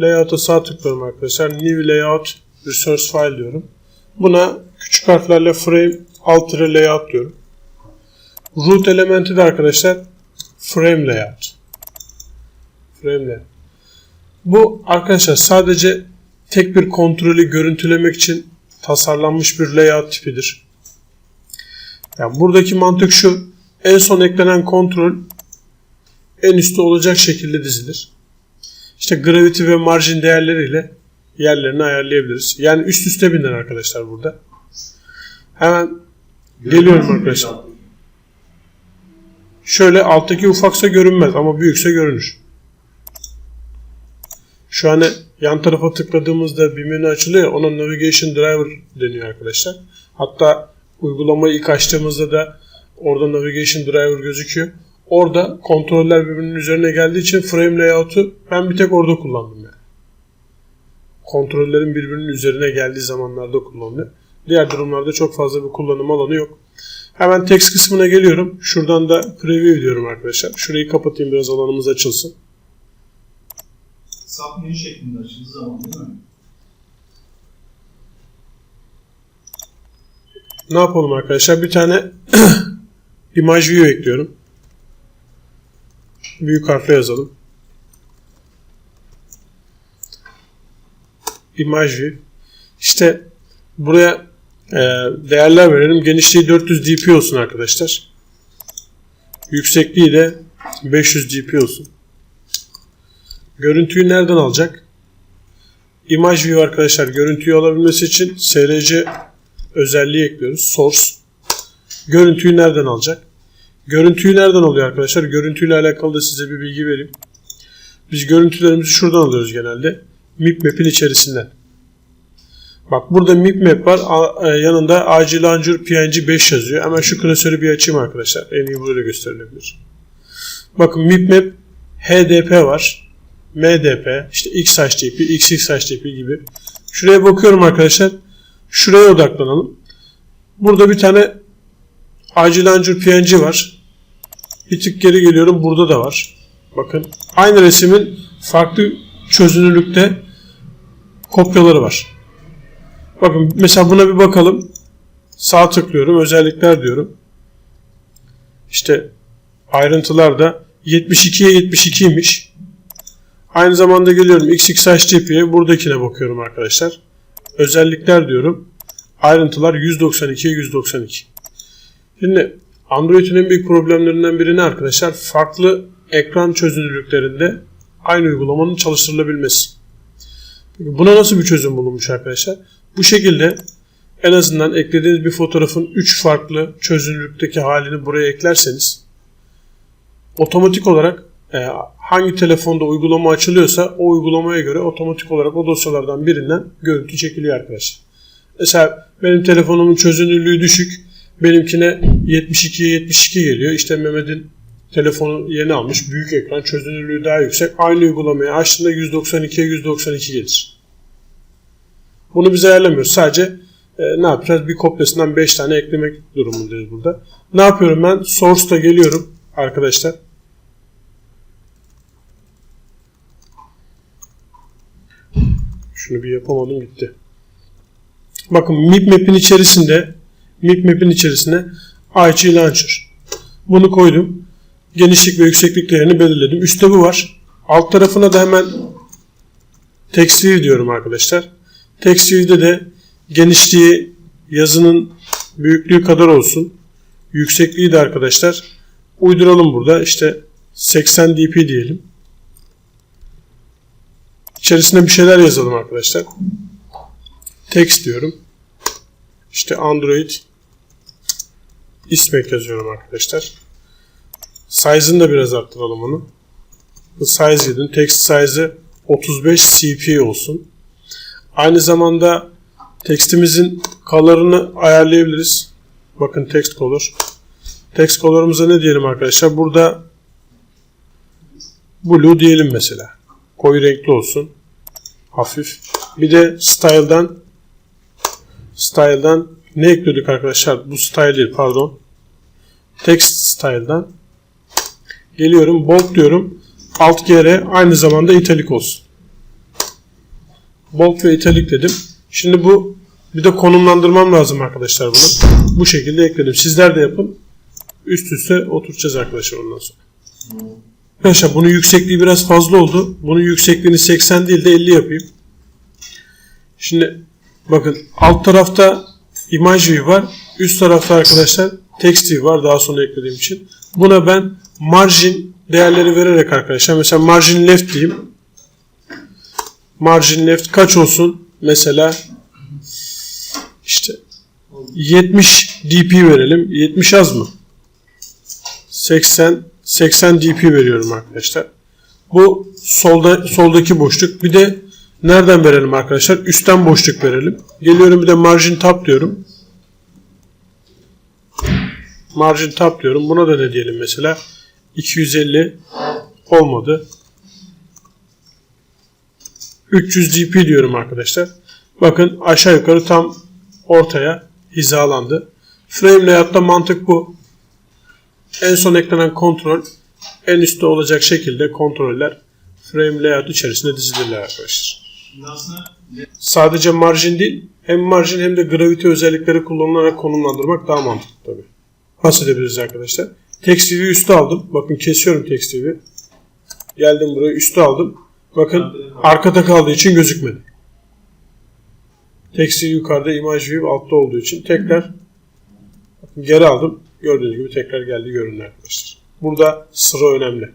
Layout'a sağ tıklıyorum arkadaşlar. New Layout Resource File diyorum. Buna küçük harflerle frame alt tire layout diyorum. Root elementi de arkadaşlar frame layout. Frame layout. Bu arkadaşlar sadece tek bir kontrolü görüntülemek için tasarlanmış bir layout tipidir. Yani buradaki mantık şu. En son eklenen kontrol en üstte olacak şekilde dizilir. İşte gravity ve margin değerleriyle yerlerini ayarlayabiliriz. Yani üst üste biner arkadaşlar burada. Hemen geliyorum arkadaşlar. Şöyle alttaki ufaksa görünmez ama büyükse görünür. Şu an yan tarafa tıkladığımızda bir menü açılıyor. Ona Navigation Driver deniyor arkadaşlar. Hatta uygulamayı ilk açtığımızda da orada Navigation Driver gözüküyor. Orada kontroller birbirinin üzerine geldiği için frame layout'u ben bir tek orada kullandım yani. Kontrollerin birbirinin üzerine geldiği zamanlarda kullanılıyor. Diğer durumlarda çok fazla bir kullanım alanı yok. Hemen text kısmına geliyorum. Şuradan da preview diyorum arkadaşlar. Şurayı kapatayım biraz alanımız açılsın. Sub menü şeklinde açıldığı zaman değil mi? Ne yapalım arkadaşlar? Bir tane image view ekliyorum. Büyük harfle yazalım. Image view. İşte buraya e, değerler verelim. Genişliği 400 dp olsun arkadaşlar. Yüksekliği de 500 dp olsun. Görüntüyü nereden alacak? Image view arkadaşlar görüntüyü alabilmesi için src özelliği ekliyoruz. Source. Görüntüyü nereden alacak? Görüntüyü nereden alıyor arkadaşlar? Görüntüyle alakalı da size bir bilgi vereyim. Biz görüntülerimizi şuradan alıyoruz genelde. MIPMAP'in içerisinden. Bak burada MIPMAP var. A- e, yanında AC Launcher PNG 5 yazıyor. Hemen şu klasörü bir açayım arkadaşlar. En iyi böyle gösterilebilir. Bakın MIPMAP HDP var. MDP, işte XHDP, XXHDP gibi. Şuraya bakıyorum arkadaşlar. Şuraya odaklanalım. Burada bir tane AC Launcher PNG var. Bir tık geri geliyorum. Burada da var. Bakın. Aynı resmin farklı çözünürlükte kopyaları var. Bakın mesela buna bir bakalım. Sağ tıklıyorum. Özellikler diyorum. İşte ayrıntılar da 72'ye 72'ymiş. Aynı zamanda geliyorum XXHDP'ye. Buradakine bakıyorum arkadaşlar. Özellikler diyorum. Ayrıntılar 192'ye 192. Şimdi Android'in en büyük problemlerinden biri ne arkadaşlar? Farklı ekran çözünürlüklerinde aynı uygulamanın çalıştırılabilmesi. Peki buna nasıl bir çözüm bulunmuş arkadaşlar? Bu şekilde en azından eklediğiniz bir fotoğrafın 3 farklı çözünürlükteki halini buraya eklerseniz otomatik olarak e, hangi telefonda uygulama açılıyorsa o uygulamaya göre otomatik olarak o dosyalardan birinden görüntü çekiliyor arkadaşlar. Mesela benim telefonumun çözünürlüğü düşük. Benimkine 72'ye 72 geliyor. İşte Mehmet'in telefonu yeni almış. Büyük ekran çözünürlüğü daha yüksek. Aynı uygulamayı açtığında 192'ye 192 gelir. Bunu biz ayarlamıyoruz. Sadece e, ne yapacağız? Bir kopyasından 5 tane eklemek durumundayız burada. Ne yapıyorum ben? Source'ta geliyorum arkadaşlar. Şunu bir yapamadım gitti. Bakın MIPMAP'in içerisinde MIPMAP'in içerisine AC Launcher. Bunu koydum. Genişlik ve yükseklik değerini belirledim. Üstte bu var. Alt tarafına da hemen Text View diyorum arkadaşlar. Text View'de de genişliği yazının büyüklüğü kadar olsun. Yüksekliği de arkadaşlar uyduralım burada. İşte 80 dp diyelim. İçerisine bir şeyler yazalım arkadaşlar. Text diyorum. İşte Android ismek yazıyorum arkadaşlar. Size'ını da biraz arttıralım onu. Size dedim. Text size'ı 35 cp olsun. Aynı zamanda tekstimizin color'ını ayarlayabiliriz. Bakın text color. Text color'ımıza ne diyelim arkadaşlar? Burada blue diyelim mesela. Koyu renkli olsun. Hafif. Bir de style'dan style'dan ne ekliyorduk arkadaşlar? Bu style değil pardon. Text style'dan geliyorum bold diyorum. Alt gr aynı zamanda italik olsun. Bold ve italik dedim. Şimdi bu bir de konumlandırmam lazım arkadaşlar bunu. Bu şekilde ekledim. Sizler de yapın. Üst üste oturacağız arkadaşlar ondan sonra. Arkadaşlar bunun yüksekliği biraz fazla oldu. Bunun yüksekliğini 80 değil de 50 yapayım. Şimdi bakın alt tarafta image view var. Üst tarafta arkadaşlar text view var daha sonra eklediğim için. Buna ben margin değerleri vererek arkadaşlar mesela margin left diyeyim. Margin left kaç olsun? Mesela işte 70 dp verelim. 70 az mı? 80 80 dp veriyorum arkadaşlar. Bu solda soldaki boşluk. Bir de nereden verelim arkadaşlar? Üstten boşluk verelim. Geliyorum bir de margin tab diyorum. Margin tab diyorum. Buna da ne diyelim mesela? 250 olmadı. 300 dp diyorum arkadaşlar. Bakın aşağı yukarı tam ortaya hizalandı. Frame layout'ta mantık bu. En son eklenen kontrol en üstte olacak şekilde kontroller frame layout içerisinde dizilirler arkadaşlar. Sadece marjin değil hem marjin hem de gravity özellikleri kullanılarak konumlandırmak daha mantıklı tabi. Nasıl edebiliriz arkadaşlar? Text view'i üste aldım. Bakın kesiyorum text view'i. Geldim buraya üste aldım. Bakın arkada kaldığı için gözükmedi. Text view yukarıda, image view altta olduğu için tekrar geri aldım. Gördüğünüz gibi tekrar geldi görünüyor arkadaşlar. Burada sıra önemli.